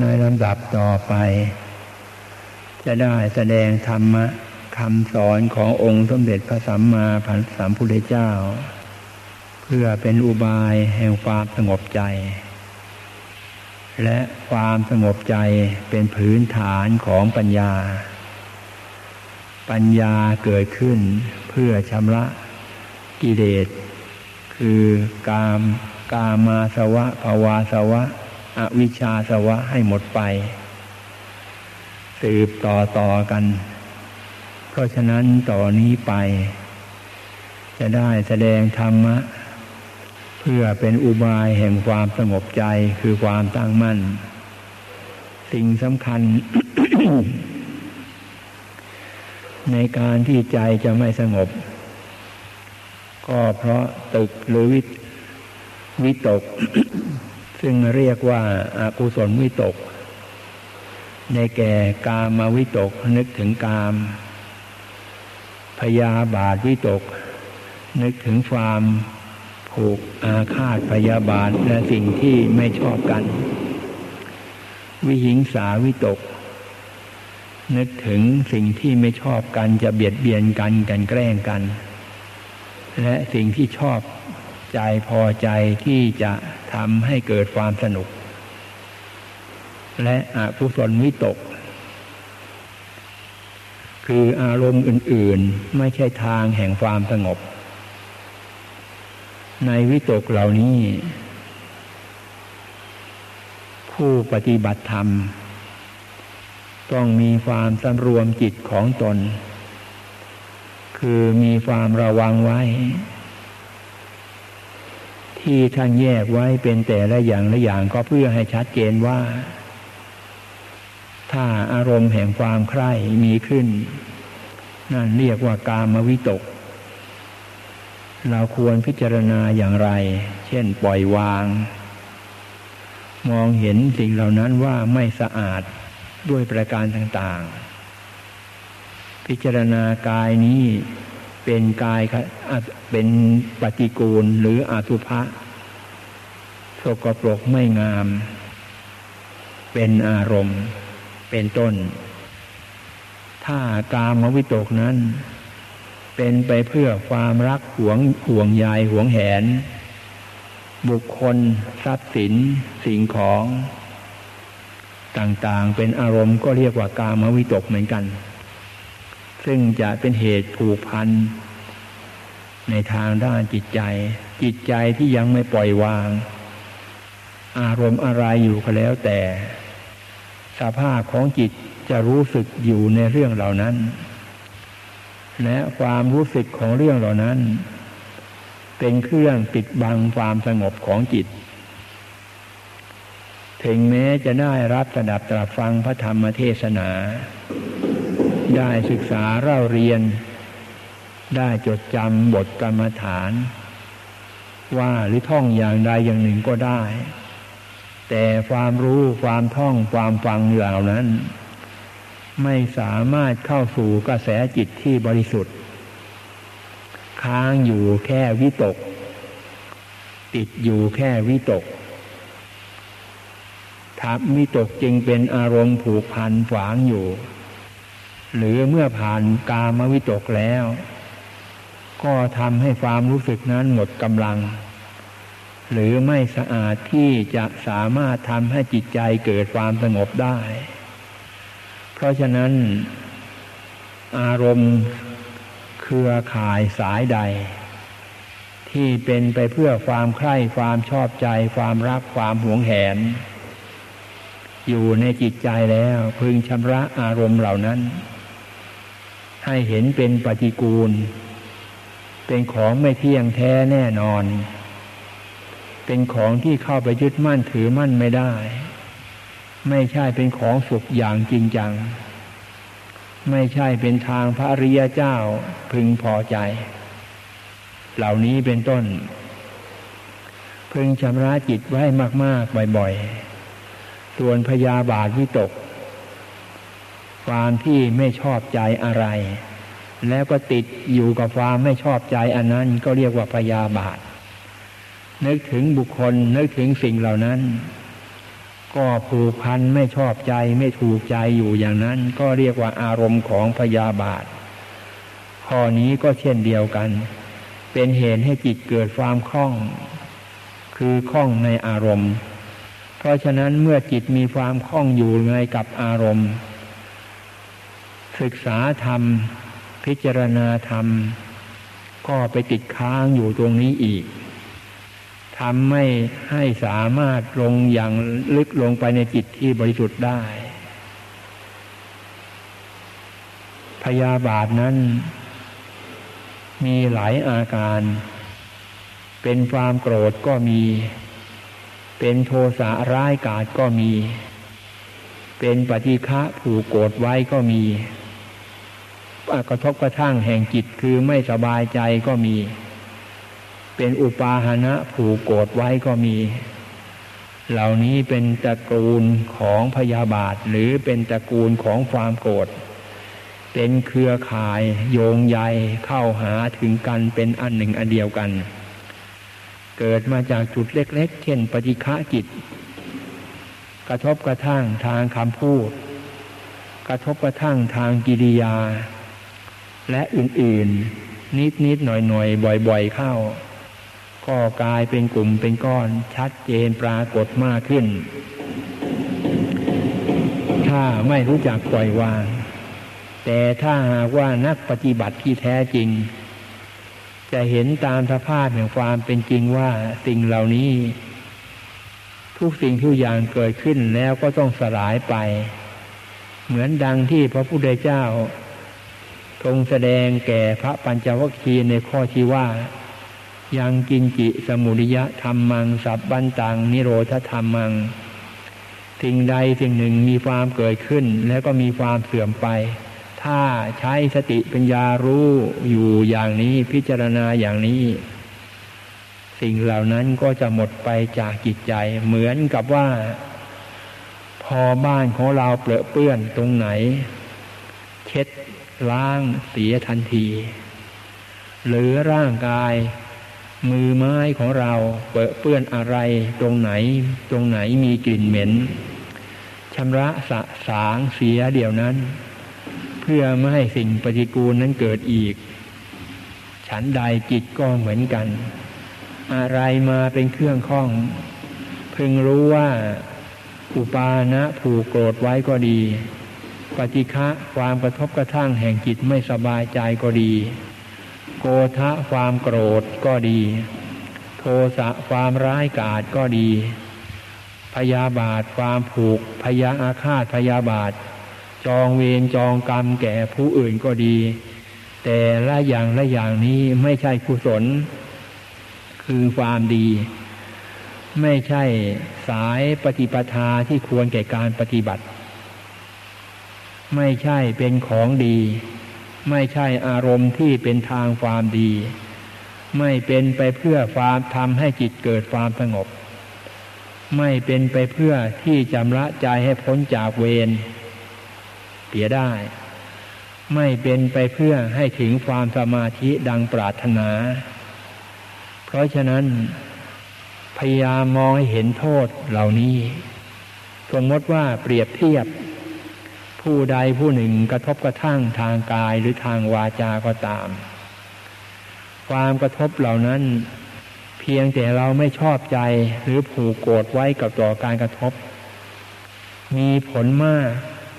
ในลำดับต่อไป จะได้แสดงธรรมะคำสอนขององค์สมเด็จพระสัมมาสัมพุทธเจ้า เพื่อเป็นอุบายแห่งความสงบใจ และความสงบใจเป็นพื้นฐานของปัญญา ปัญญาเกิดขึ้นเพื่อชำระกิเลส คือกาม กามาสวะภาวาสวะ อวิชชาสวะให้หมดไป สืบต่อต่อกัน เพราะฉะนั้นต่อนนี้ไป จะได้แสดงธรรมะ เพื่อเป็นอุบายแห่งความสงบใจคือความตั้งมั่น สิ่งสำคัญ ในการที่ใจจะไม่สงบ ก็เพราะตึกหรือวิวิตก ซึ่งเรียกว่าอากุศลวิตก ในแก่กามาวิตกนึกถึงกาม พยาบาทวิตก นึกถึงความผูกอาฆาตพยาบาทและสิ่งที่ไม่ชอบกัน วิหิงสาวิตก นึกถึงสิ่งที่ไม่ชอบกันจะเบียดเบียนกันกันแกล้งกัน และสิ่งที่ชอบ ใจพอใจที่จะทำให้เกิดความสนุก และอกุศลวิตก คืออารมณ์อื่น ๆ ไม่ใช่ทางแห่งความสงบ ในวิตกเหล่านี้ ผู้ปฏิบัติธรรม ต้องมีความสำรวมจิตของตน คือมีความระวังไว้ ที่ท่านแยกไว้เป็นแต่ละอย่างละอย่างก็เพื่อให้ชัดเจนว่า ถ้าอารมณ์แห่งความใคร่มีขึ้น นั่นเรียกว่ากามวิตก เราควรพิจารณาอย่างไร เช่นปล่อยวาง มองเห็นสิ่งเหล่านั้นว่าไม่สะอาดด้วยประการต่างๆ พิจารณากายนี้ เป็นกายเป็นปฏิกูลหรืออาสุภะสกปรกไม่งาม เป็นอารมณ์ เป็นต้น ถ้ากามวิตกนั้น เป็นไปเพื่อความรักหวงห่วงใยห่วงแหน บุคคล ทรัพย์สิน สิ่งของ ต่างๆ เป็นอารมณ์ก็เรียกว่ากามวิตกเหมือนกัน ซึ่งจะเป็นเหตุผูกพันในทางด้านจิตใจ จิตใจที่ยังไม่ปล่อยวาง อารมณ์อะไรอยู่ก็แล้วแต่ สภาพของจิตจะรู้สึกอยู่ในเรื่องเหล่านั้น และความรู้สึกของเรื่องเหล่านั้น เป็นเครื่องปิดบังความสงบของจิต ถึงแม้จะได้รับสดับตรับฟังพระธรรมเทศนา ได้ศึกษาเล่าเรียน ได้จดจำบทกรรมฐาน ว่าหรือท่องอย่างใดอย่างหนึ่งก็ได้ แต่ความรู้ความท่องความฟังเหล่านั้น ไม่สามารถเข้าสู่กระแสจิตที่บริสุทธิ์ ค้างอยู่แค่วิตก ติดอยู่แค่วิตกทับวิตกจึงเป็นอารมณ์ผูกพันฝังอยู่ หรือเมื่อผ่านกามวิตกแล้ว ก็ทำให้ความรู้สึกนั้นหมดกำลัง หรือไม่สะอาดที่จะสามารถทำให้จิตใจเกิดความสงบได้ เพราะฉะนั้น อารมณ์เครือข่ายสายใด ที่เป็นไปเพื่อความใคร่ความชอบใจ ความรักความหวงแหน อยู่ในจิตใจแล้วพึงชำระอารมณ์เหล่านั้น ให้เห็นเป็นปฏิกูล เป็นของไม่เที่ยงแท้แน่นอน เป็นของที่เข้าไปยึดมั่นถือมั่นไม่ได้ ไม่ใช่เป็นของสุขอย่างจริงจัง ไม่ใช่เป็นทางพระริยเจ้าพึงพอใจ เหล่านี้เป็นต้น พึงชำระจิตไว้มากๆบ่อยๆ ส่วนพยาบาทวิตก ความที่ไม่ชอบใจอะไร แล้วก็ติดอยู่กับความไม่ชอบใจอันนั้นก็เรียกว่าพยาบาท นึกถึงบุคคลนึกถึงสิ่งเหล่านั้น ก็ผูกพันไม่ชอบใจไม่ถูกใจอยู่อย่างนั้น ก็เรียกว่าอารมณ์ของพยาบาท ข้อนี้ก็เช่นเดียวกัน เป็นเหตุให้จิตเกิดความคล่อง คือคล่องในอารมณ์ เพราะฉะนั้นเมื่อจิตมีความคล่องอยู่ในกับอารมณ์ ศึกษาธรรม พิจารณาธรรม ก็ไปติดค้างอยู่ตรงนี้อีกทำไม่ให้สามารถลงอย่างลึกลงไปในจิตที่บริสุทธิ์ได้ พยาบาทนั้น มีหลายอาการ เป็นความโกรธก็มี เป็นโทสะร้ายกาจก็มี เป็นปฏิฆะผูกโกรธไว้ก็มี กระทบกระทั่งแห่งจิตคือไม่สบายใจก็มี เป็นอุปาหณะผูกโกรธไว้ก็มี เหล่านี้เป็นตระกูลของพยาบาทหรือเป็นตระกูลของความโกรธเป็นเครือข่ายโยงใยเข้าหาถึงกันเป็นอันหนึ่งอันเดียวกัน เกิดมาจากจุดเล็ก ๆ เช่นปฏิฆะจิต กระทบกระทั่งทางคำพูด กระทบกระทั่งทางกิริยา และอื่นๆ นิดๆหน่อยๆบ่อย ๆ เข้า ก็กลายเป็นกลุ่มเป็นก้อนชัดเจนปรากฏมากขึ้น ถ้าไม่รู้จักปล่อยวาง แต่ถ้าหากว่านักปฏิบัติที่แท้จริง จะเห็นตามสภาพแห่งความเป็นจริงว่าสิ่งเหล่านี้ ทุกสิ่งทุกอย่างเกิดขึ้นแล้วก็ต้องสลายไป เหมือนดังที่พระพุทธเจ้า ทรงแสดงแก่พระปัญจวัคคีย์ในข้อที่ว่า ยังกินจิสมุริยะธรรมัง สับบันตัง นิโรธธรรมัง สิ่งใดสิ่งหนึ่งมีความเกิดขึ้น แล้วก็มีความเสื่อมไป ถ้าใช้สติปัญญารู้อยู่อย่างนี้พิจารณาอย่างนี้ สิ่งเหล่านั้นก็จะหมดไปจากจิตใจ เหมือนกับว่า พอบ้านของเราเปรอะเปื้อนตรงไหน ล้างเสียทันที หรือร่างกาย มือไม้ของเราเปื้อนอะไรตรงไหน ตรงไหนมีกลิ่นเหม็นชำระสะสางเสียเดี๋ยวนั้น เพื่อไม่ให้สิ่งปฏิกูลนั้นเกิดอีก ฉันใดจิตก็เหมือนกัน อะไรมาเป็นเครื่องข้อง พึงรู้ว่าอุปาณะผูกโกรธไว้ก็ดี ปฏิฆะความกระทบกระทั่งแห่งจิตไม่สบายใจก็ดี โกทะความโกรธก็ดี โทสะความร้ายกาจก็ดี พยาบาทความผูก พยาอาฆาตพยาบาท จองเวรจองกรรมแก่ผู้อื่นก็ดี แต่ละอย่างละอย่างนี้ไม่ใช่กุศล คือความดี ไม่ใช่สายปฏิปทาที่ควรแก่การปฏิบัติ ไม่ใช่เป็นของดี ไม่ใช่อารมณ์ที่เป็นทางความดี ไม่เป็นไปเพื่อความทำให้จิตเกิดความสงบ ไม่เป็นไปเพื่อที่จำละใจให้พ้นจากเวรเปียได้ ไม่เป็นไปเพื่อให้ถึงความสมาธิดังปรารถนา เพราะฉะนั้น พยายามมองให้เห็นโทษเหล่านี้สมมติว่าเปรียบเทียบ ผู้ใดผู้หนึ่งกระทบกระทั่งทางกายหรือทางวาจาก็ตาม ความกระทบเหล่านั้น เพียงแต่เราไม่ชอบใจหรือผูกโกรธไว้กับต่อการกระทบ มีผลมาก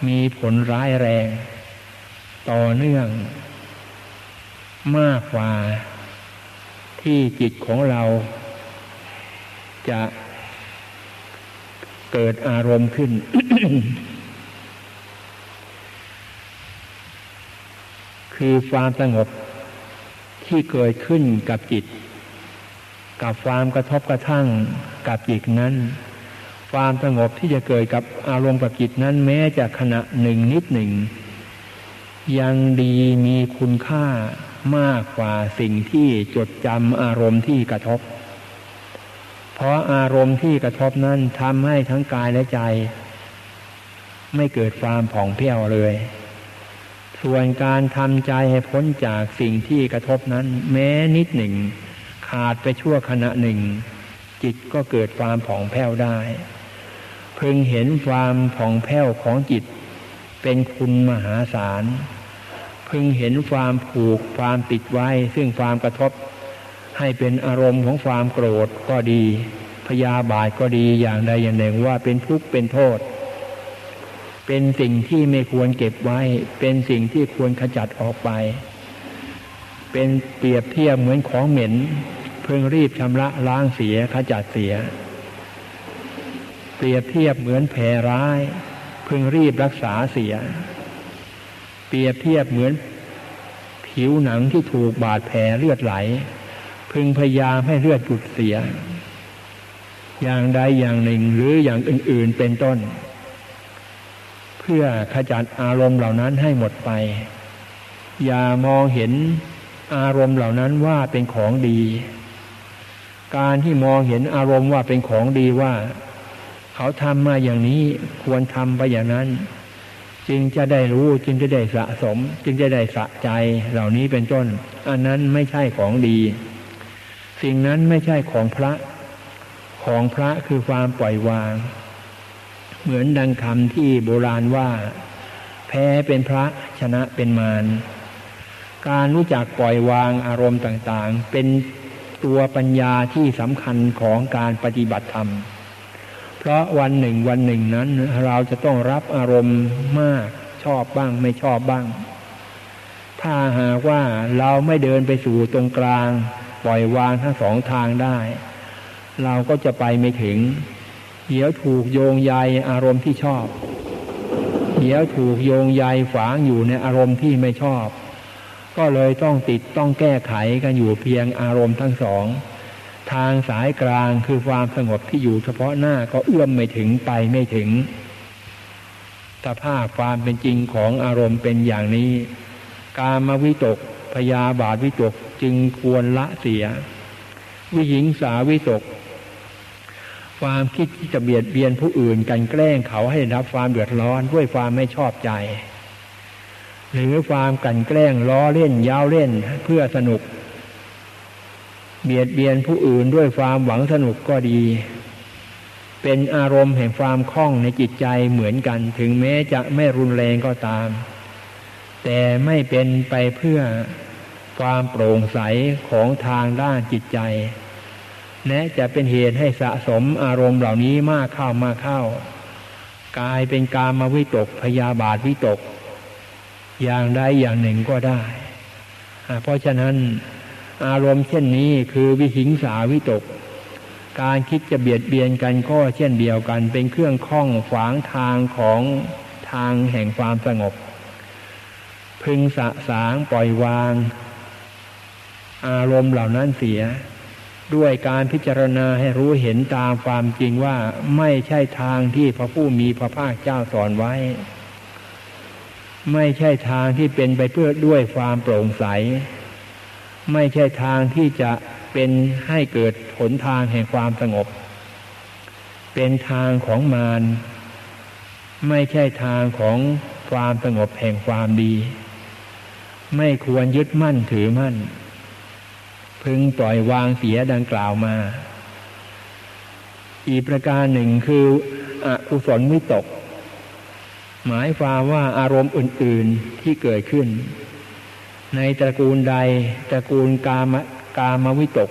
มีผลร้ายแรง ต่อเนื่อง มากกว่า ที่จิตของเรา จะเกิดอารมณ์ขึ้น คือความสงบที่เกิดขึ้นกับจิต กับความกระทบกระทั่งกับจิตนั้น ความสงบที่จะเกิดกับอารมณ์กับจิตนั้นแม้จะขณะหนึ่งนิดหนึ่ง ยังดีมีคุณค่ามากกว่าสิ่งที่จดจำอารมณ์ที่กระทบ เพราะอารมณ์ที่กระทบนั้นทำให้ทั้งกายและใจ ไม่เกิดความผ่องเพี้ยวเลย ส่วนการทำใจให้พ้นจากสิ่งที่กระทบนั้น แม้นิดหนึ่ง ขาดไปชั่วขณะหนึ่ง จิตก็เกิดความผ่องแผ้วได้พึงเห็นความผ่องแผ้วของจิต เป็นคุณมหาศาลพึงเห็นความผูกความติดไว้ ซึ่งความกระทบ ให้เป็นอารมณ์ของความโกรธก็ดี พยาบาทก็ดีอย่างใดอย่างหนึ่งว่าเป็นทุกข์เป็นโทษ เป็นสิ่งที่ไม่ควรเก็บไว้ เป็นสิ่งที่ควรขจัดออกไป เป็นเปรียบเทียบเหมือนของเหม็น เพิ่งรีบชำระล้างเสียขจัดเสีย เปรียบเทียบเหมือนแผลร้ายพึงรีบรักษาเสีย เปรียบเทียบเหมือนผิวหนังที่ถูกบาดแผลเลือดไหล พึงพยายามให้เลือดหยุดเสีย อย่างใดอย่างหนึ่งหรืออย่างอื่น ๆ เป็นต้น พื่อขจัดอารมณ์เหล่านั้นให้หมดไป อย่ามองเห็นอารมณ์เหล่านั้นว่าเป็นของดี การที่มองเห็นอารมณ์ว่าเป็นของดีว่า เขาทำมาอย่างนี้ควรทำไปอย่างนั้น จึงจะได้รู้จึงจะได้สะสม จึงจะได้สะใจเหล่านี้เป็นต้น อันนั้นไม่ใช่ของดี สิ่งนั้นไม่ใช่ของพระ ของพระคือความปล่อยวาง เหมือนดังคำที่โบราณว่า แพ้เป็นพระชนะเป็นมารการรู้จักปล่อยวางอารมณ์ต่างๆ เป็นตัวปัญญาที่สำคัญของการปฏิบัติธรรม เพราะวันหนึ่งวันหนึ่งนั้น เราจะต้องรับอารมณ์มากชอบบ้างไม่ชอบบ้าง ถ้าหากว่าเราไม่เดินไปสู่ตรงกลาง ปล่อยวางทั้งสองทางได้ เราก็จะไปไม่ถึง เดี๋ยวถูกโยงใยอารมณ์ที่ชอบ เดี๋ยวถูกโยงใยฝังอยู่ในอารมณ์ที่ไม่ชอบ ก็เลยต้องติดต้องแก้ไขกันอยู่เพียงอารมณ์ทั้งสอง ทางสายกลางคือความสงบที่อยู่เฉพาะหน้าก็เอื้อมไม่ถึงไปไม่ถึงสภาพความเป็นจริงของอารมณ์เป็นอย่างนี้ การมาวิตกพยาบาทวิตกจึงควรละเสีย วิหิงสาวิตก ความคิดที่จะเบียดเบียนผู้อื่นกันแกล้งเขาให้รับความเดือดร้อนด้วยความไม่ชอบใจ หรือความกันแกล้งล้อเล่นยาวเล่นเพื่อสนุก เบียดเบียนผู้อื่นด้วยความหวังสนุกก็ดี เป็นอารมณ์แห่งความคล่องในจิตใจเหมือนกัน ถึงแม้จะไม่รุนแรงก็ตาม แต่ไม่เป็นไปเพื่อความโปร่งใสของทางด้านจิตใจ และจะเป็นเหตุให้สะสมอารมณ์เหล่านี้มากเข้ามาเข้ากลายเป็นการมาวิตกพยาบาทวิตก อย่างใดอย่างหนึ่งก็ได้ เพราะฉะนั้นอารมณ์เช่นนี้คือวิหิงสาวิตก การคิดจะเบียดเบียนกันก็เช่นเดียวกัน เป็นเครื่องข้องขวางทางของทางแห่งความสงบ พึงสะสางปล่อยวาง อารมณ์เหล่านั้นเสีย ด้วยการพิจารณาให้รู้เห็นตามความจริงว่าไม่ใช่ทางที่พระผู้มีพระภาคเจ้าสอนไว้ ไม่ใช่ทางที่เป็นไปเพื่อด้วยความโปร่งใส ไม่ใช่ทางที่จะเป็นให้เกิดผลทางแห่งความสงบ เป็นทางของมารไม่ใช่ทางของความสงบแห่งความดี ไม่ควรยึดมั่นถือมั่น พึงปล่อยวางเสียดังกล่าวมา อีกประการหนึ่งคืออกุศลวิตก หมายความว่าอารมณ์อื่น ๆที่เกิดขึ้น ในตระกูลใด ตระกูลกามกามวิตก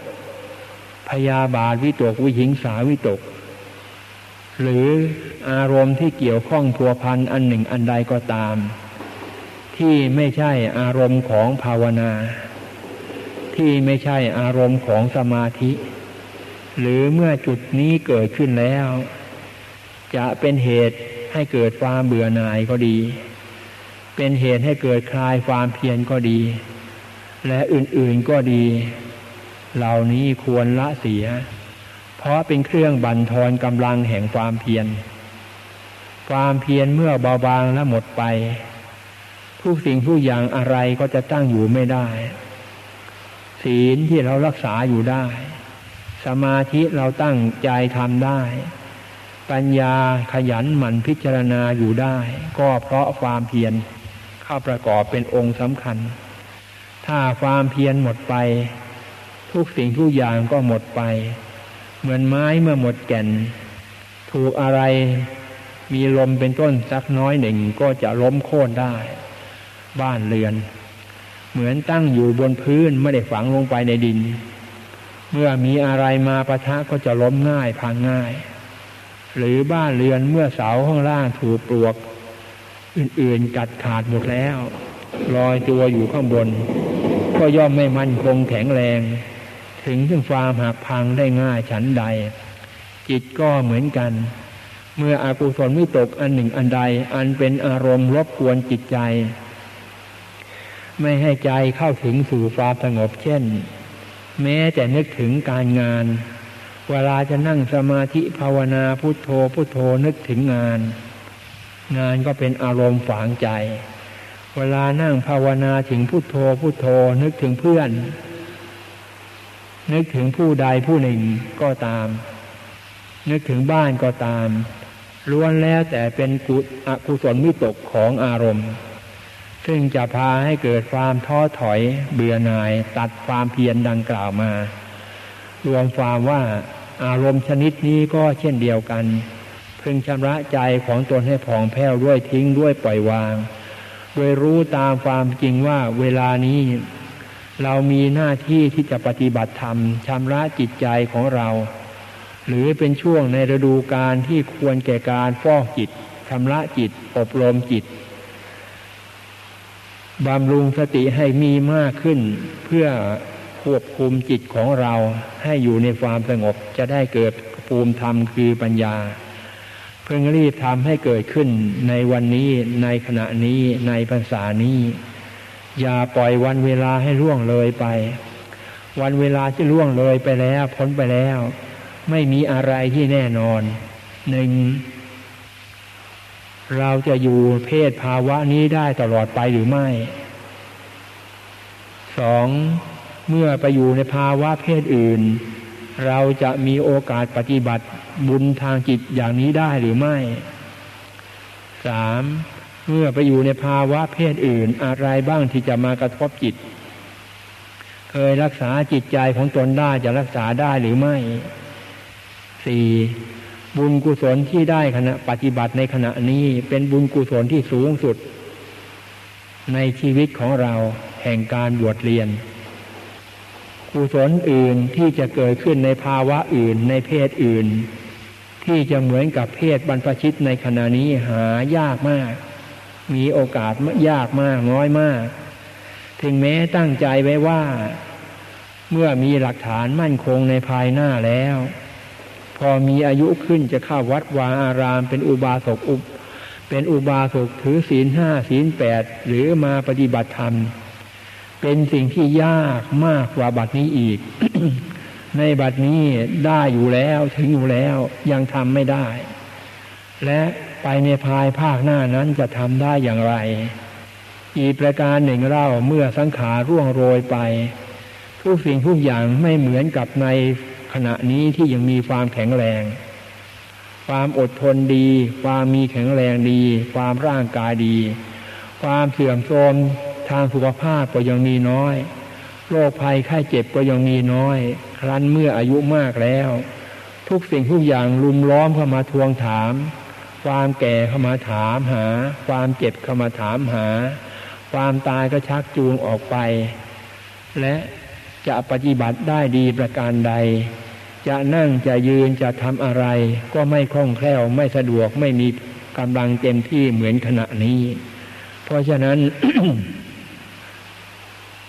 พยาบาทวิตก วิหิงสาวิตก หรืออารมณ์ที่เกี่ยวข้องพัวพันอันหนึ่งอันใดก็ตาม ที่ไม่ใช่อารมณ์ของภาวนา ที่ไม่ใช่อารมณ์ของสมาธิ หรือเมื่อจุดนี้เกิดขึ้นแล้ว จะเป็นเหตุให้เกิดความเบื่อหน่ายก็ดี เป็นเหตุให้เกิดคลายความเพียรก็ดี และอื่นๆก็ดี เหล่านี้ควรละเสีย เพราะเป็นเครื่องบั่นทอนกำลังแห่งความเพียร ความเพียรเมื่อเบาบางและหมดไป ทุกสิ่งทุกอย่างอะไรก็จะตั้งอยู่ไม่ได้ ศีลที่เรารักษาอยู่ได้ สมาธิเราตั้งใจทำได้ ปัญญาขยันหมั่นพิจารณาอยู่ได้ ก็เพราะความเพียรเข้าประกอบเป็นองค์สำคัญ ถ้าความเพียรหมดไป ทุกสิ่งทุกอย่างก็หมดไป เหมือนไม้เมื่อหมดแก่น ถูกอะไรมีลมเป็นต้นสักน้อยหนึ่งก็จะล้มโค่นได้ บ้านเรือน เหมือนตั้งอยู่บนพื้นไม่ได้ฝังลงไปในดิน เมื่อมีอะไรมาประทะก็จะล้มง่ายพังง่าย หรือบ้านเรือนเมื่อเสาข้างล่างถูกปลวก อื่นๆกัดขาดหมดแล้วลอยตัวอยู่ข้างบน ก็ย่อมไม่มั่นคงแข็งแรง ถึงซึ่งความหักพังได้ง่ายฉันใด จิตก็เหมือนกัน เมื่ออากุศลวิตกอันหนึ่งอันใด อันเป็นอารมณ์รบกวนจิตใจ ไม่ให้ใจเข้าถึงสู่ความสงบเช่น แม้แต่นึกถึงการงาน เวลาจะนั่งสมาธิภาวนาพุทโธพุทโธนึกถึงงาน งานก็เป็นอารมณ์ฝังใจ เวลานั่งภาวนาถึงพุโทโธพุโทโธนึกถึงเพื่อน นึกถึงผู้ใดผู้หนึ่งก็ตาม นึกถึงบ้านก็ตามล้วนแล้วแต่เป็นกุอกุศลมิตกของอารมณ์ ซึ่งจะพาให้เกิดความท้อถอยเบื่อหน่ายตัดความเพียรดังกล่าวมา รวมความว่าอารมณ์ชนิดนี้ก็เช่นเดียวกัน พึงชำระใจของตนให้ผ่องแผ้วด้วยทิ้งด้วยปล่อยวาง โดยรู้ตามความจริงว่าเวลานี้ เรามีหน้าที่ที่จะปฏิบัติธรรมชำระจิตใจของเรา หรือเป็นช่วงในฤดูการที่ควรแก่การฟอกจิตชำระจิตอบรมจิต บำรุงสติให้มีมากขึ้น เพื่อควบคุมจิตของเราให้อยู่ในความสงบจะได้เกิดภูมิธรรมคือปัญญา เพิ่งรีบทำให้เกิดขึ้นในวันนี้ในขณะนี้ในภาษานี้ อย่าปล่อยวันเวลาให้ล่วงเลยไป วันเวลาที่ล่วงเลยไปแล้วพ้นไปแล้ว ไม่มีอะไรที่แน่นอนหนึ่ง เราจะอยู่เพศภาวะนี้ได้ตลอดไปหรือไม่สองเมื่อไปอยู่ในภาวะเพศอื่น เราจะมีโอกาสปฏิบัติบุญทางจิตอย่างนี้ได้หรือไม่สามเมื่อไปอยู่ในภาวะเพศอื่นอะไรบ้างที่จะมากระทบจิต เคยรักษาจิตใจของตนได้จะรักษาได้หรือไม่สี่ บุญกุศลที่ได้ขณะ ปฏิบัติในขณะนี้เป็นบุญกุศลที่สูงสุด ในชีวิตของเราแห่งการบวชเรียน กุศลอื่นที่จะเกิดขึ้นในภาวะอื่นในเพศอื่น ที่จะเหมือนกับเพศบรรพชิตในขณะนี้หายากมาก มีโอกาสยากมากน้อยมาก ถึงแม้ตั้งใจไว้ว่า เมื่อมีหลักฐานมั่นคงในภายหน้าแล้ว อมีอายุขึ้นจะเข้าวัดวาอาราม เป็นอุบาสกอุเป็นอุบาสกถือศีลห้าศีลแปดหรือมาปฏิบัติธรรม เป็นสิ่งที่ยากมากกว่าบัดนี้อีก ในบัดนี้ได้อยู่แล้วถึงอยู่แล้วยังทำไม่ได้ และไปในภายภาคหน้านั้นจะทำได้อย่างไร อีกประการหนึ่งเล่าเมื่อสังขารร่วงโรยไปทุกสิ่งทุกอย่างไม่เหมือนกับใน ขณะนี้ที่ยังมีความแข็งแรง ความอดทนดี ความมีแข็งแรงดี ความร่างกายดี ความเสื่อมโทรมทางสุขภาพก็ยังมีน้อยโรคภัยไข้เจ็บก็ยังมีน้อย ครั้นเมื่ออายุมากแล้ว ทุกสิ่งทุกอย่างลุมล้อมเข้ามาทวงถาม ความแก่เข้ามาถามหา ความเจ็บเข้ามาถามหา ความตายก็ชักจูงออกไป และจะปฏิบัติได้ดีประการใด จะนั่งจะยืนจะทำอะไร ก็ไม่คล่องแคล่วไม่สะดวกไม่มีกำลังเต็มที่เหมือนขณะนี้ เพราะฉะนั้น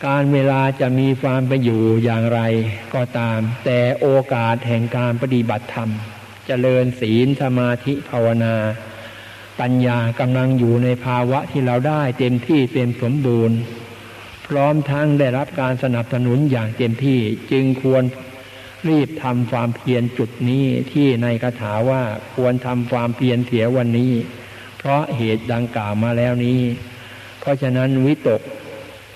การเวลาจะมีความไปอยู่อย่างไรก็ตาม แต่โอกาสแห่งการปฏิบัติธรรมจเจริญศีลสมาธิภาวนา ปัญญากำลังอยู่ในภาวะที่เราได้เต็มที่เต็มสมบูรณ์ พร้อมทั้งได้รับการสนับสนุนอย่างเต็มที่จึงควร รีบทำความเพียรจุดนี้ที่ในคาถาว่าควรทำความเพียรเสียวันนี้ เพราะเหตุดังกล่าวมาแล้วนี้ เพราะฉะนั้นวิตก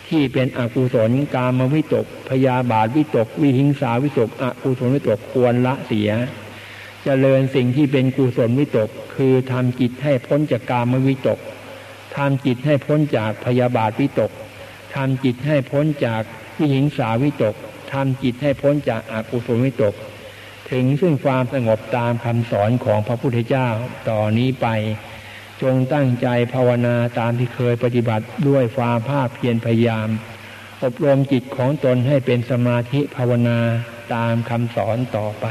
ที่เป็นอกุศลกามวิตก พยาบาทวิตก วิหิงสาวิตก อกุศลวิตกควรละเสียจเจริญสิ่งที่เป็นกุศลวิตก คือทำจิตให้พ้นจากกามวิตกทำจิตให้พ้นจากพยาบาทวิตกทำจิตให้พ้นจากวิหิงสาวิตก ทำจิตให้พ้นจากอากุศลวิตก ถึงซึ่งความสงบตามคำสอนของพระพุทธเจ้าต่อนนี้ไป จงตั้งใจภาวนาตามที่เคยปฏิบัติด้วยความภาคเพียรพยายาม อบรมจิตของตนให้เป็นสมาธิภาวนาตามคำสอนต่อไป